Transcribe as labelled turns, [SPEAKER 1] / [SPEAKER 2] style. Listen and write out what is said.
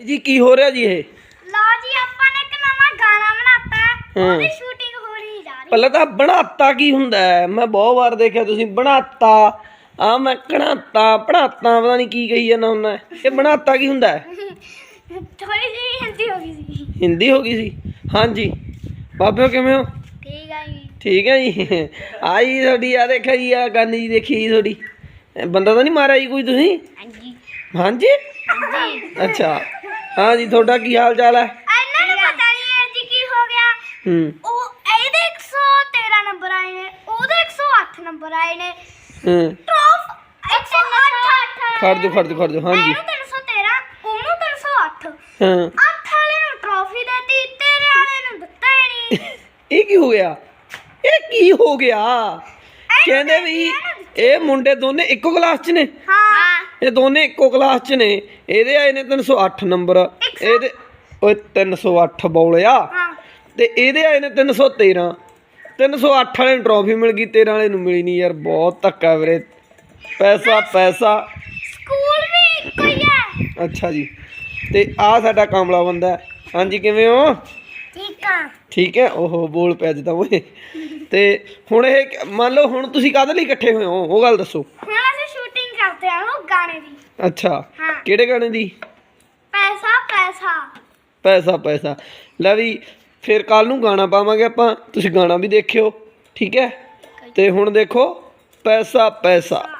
[SPEAKER 1] ਜੀ ਕੀ ਹੋ ਰਿਹਾ ਜੀ ਇਹ?
[SPEAKER 2] ਲਓ ਜੀ ਆਪਾਂ ਨੇ ਇੱਕ ਨਵਾਂ ਗਾਣਾ ਬਣਾਤਾ। ਉਹਦੀ ਸ਼ੂਟਿੰਗ ਹੋ ਰਹੀ ਜਾ ਰਹੀ।
[SPEAKER 1] ਪਹਿਲਾਂ ਤਾਂ ਬਣਾਤਾ ਕੀ ਹੁੰਦਾ ਹੈ? ਮੈਂ ਬਹੁਤ ਵਾਰ ਦੇਖਿਆ ਤੁਸੀਂ ਬਣਾਤਾ ਆ ਮੈਂ ਕਣਾਤਾ ਪੜਾਤਾ ਪਤਾ ਨਹੀਂ ਕੀ ਕਹੀ ਜਾਂਦਾ ਹੁੰਦਾ ਇਹ ਬਣਾਤਾ ਕੀ ਹੁੰਦਾ ਹੈ?
[SPEAKER 2] ਥੋੜੀ ਜਿਹੀ ਹਿੰਦੀ ਹੋ ਗਈ ਸੀ।
[SPEAKER 1] ਹਿੰਦੀ ਹੋ ਗਈ ਸੀ? ਹਾਂਜੀ। ਬਾਬਿਓ ਕਿਵੇਂ ਹੋ?
[SPEAKER 2] ਠੀਕ ਹੈ ਜੀ।
[SPEAKER 1] ਠੀਕ ਹੈ ਜੀ। ਆਈ ਤੁਹਾਡੀ ਆ ਦੇਖਿਆ ਜੀ ਆ ਗੰਨ ਜੀ ਦੇਖੀ ਜੀ ਤੁਹਾਡੀ। ਇਹ ਬੰਦਾ ਤਾਂ ਨਹੀਂ ਮਾਰਿਆ ਜੀ ਕੋਈ ਤੁਸੀਂ?
[SPEAKER 2] ਹਾਂਜੀ।
[SPEAKER 1] ਹਾਂਜੀ?
[SPEAKER 2] ਹਾਂਜੀ।
[SPEAKER 1] ਅੱਛਾ। ਹਾਂ ਜੀ ਤੁਹਾਡਾ ਕੀ ਹਾਲ ਚਾਲ ਹੈ?
[SPEAKER 2] ਇਹਨਾਂ ਨੂੰ ਪਤਾ ਨਹੀਂ ਹੈ ਜੀ ਕੀ ਹੋ ਗਿਆ।
[SPEAKER 1] ਹੂੰ।
[SPEAKER 2] ਉਹ ਇਹਦੇ 113 ਨੰਬਰ ਆਏ ਨੇ ਉਹਦੇ 108 ਨੰਬਰ ਆਏ ਨੇ।
[SPEAKER 1] ਹੂੰ।
[SPEAKER 2] ਟਰੋਫ 108
[SPEAKER 1] ਖੜ ਜਾ ਖੜ ਜਾ ਖੜ ਜਾ। ਹਾਂਜੀ
[SPEAKER 2] ਇਹਨੂੰ 313 ਉਹਨੂੰ 308
[SPEAKER 1] ਹਾਂ।
[SPEAKER 2] ਅੱਠ ਵਾਲੇ ਨੂੰ ਟਰੋਫੀ ਦਿੱਤੀ ਤੇਰੇ ਵਾਲੇ ਨੂੰ ਦਿੱਤਾ ਹੀ ਨਹੀਂ।
[SPEAKER 1] ਇਹ ਕੀ ਹੋ ਗਿਆ? ਇਹ ਕੀ ਹੋ ਗਿਆ? ਕਹਿੰਦੇ ਵੀ ਇਹ ਮੁੰਡੇ ਦੋਨੇ ਇੱਕੋ ਕਲਾਸ 'ਚ ਨੇ?
[SPEAKER 2] ਹਾਂ।
[SPEAKER 1] ਇਹ ਦੋਨੇ ਇੱਕੋ ਕਲਾਸ 'ਚ ਨੇ। ਇਹਦੇ ਆਏ ਨੇ 308 ਨੰਬਰ। ਇਹਦੇ ਓਏ 308 ਬੋਲਿਆ
[SPEAKER 2] ਹਾਂ।
[SPEAKER 1] ਤੇ ਇਹਦੇ ਆਏ ਨੇ 313 308 ਵਾਲੇ ਨੂੰ ਟਰੋਫੀ ਮਿਲ ਗਈ 13 ਵਾਲੇ ਨੂੰ ਮਿਲੀ ਨਹੀਂ ਯਾਰ ਬਹੁਤ ਧੱਕਾ ਵੀਰੇ। ਪੈਸਾ ਪੈਸਾ।
[SPEAKER 2] ਸਕੂਲ ਵੀ ਇੱਕੋ ਹੀ ਹੈ
[SPEAKER 1] ਅੱਛਾ ਜੀ। ਤੇ ਆ ਸਾਡਾ ਕਾਮਲਾ ਬੰਦਾ। ਹਾਂਜੀ ਕਿਵੇਂ ਹੋ?
[SPEAKER 2] ਠੀਕ ਆ।
[SPEAKER 1] ਠੀਕ ਹੈ। ਓਹੋ ਬੋਲ ਪਿਆ ਜਿੱਦਾਂ ਓਏ। ਤੇ ਹੁਣ ਇਹ ਮੰਨ ਲਓ ਹੁਣ ਤੁਸੀਂ ਕਾਹਦੇ ਲਈ ਇਕੱਠੇ ਹੋਏ ਹੋ? ਉਹ ਗੱਲ ਦੱਸੋ।
[SPEAKER 2] ਹੁਣ ਅਸੀਂ ਸ਼ੂਟਿੰਗ ਕਰਦੇ ਆ ਉਹ ਗਾਣੇ ਦੀ।
[SPEAKER 1] ਅੱਛਾ।
[SPEAKER 2] ਹਾਂ।
[SPEAKER 1] ਕਿਹੜੇ ਗਾਣੇ ਦੀ?
[SPEAKER 2] ਪੈਸਾ ਪੈਸਾ।
[SPEAKER 1] ਪੈਸਾ ਪੈਸਾ। ਲੈ ਵੀ ਫਿਰ ਕੱਲ ਨੂੰ ਗਾਣਾ ਪਾਵਾਂਗੇ ਆਪਾਂ। ਤੁਸੀਂ ਗਾਣਾ ਵੀ ਦੇਖਿਓ ਠੀਕ ਹੈ? ਤੇ ਹੁਣ ਦੇਖੋ ਪੈਸਾ ਪੈਸਾ।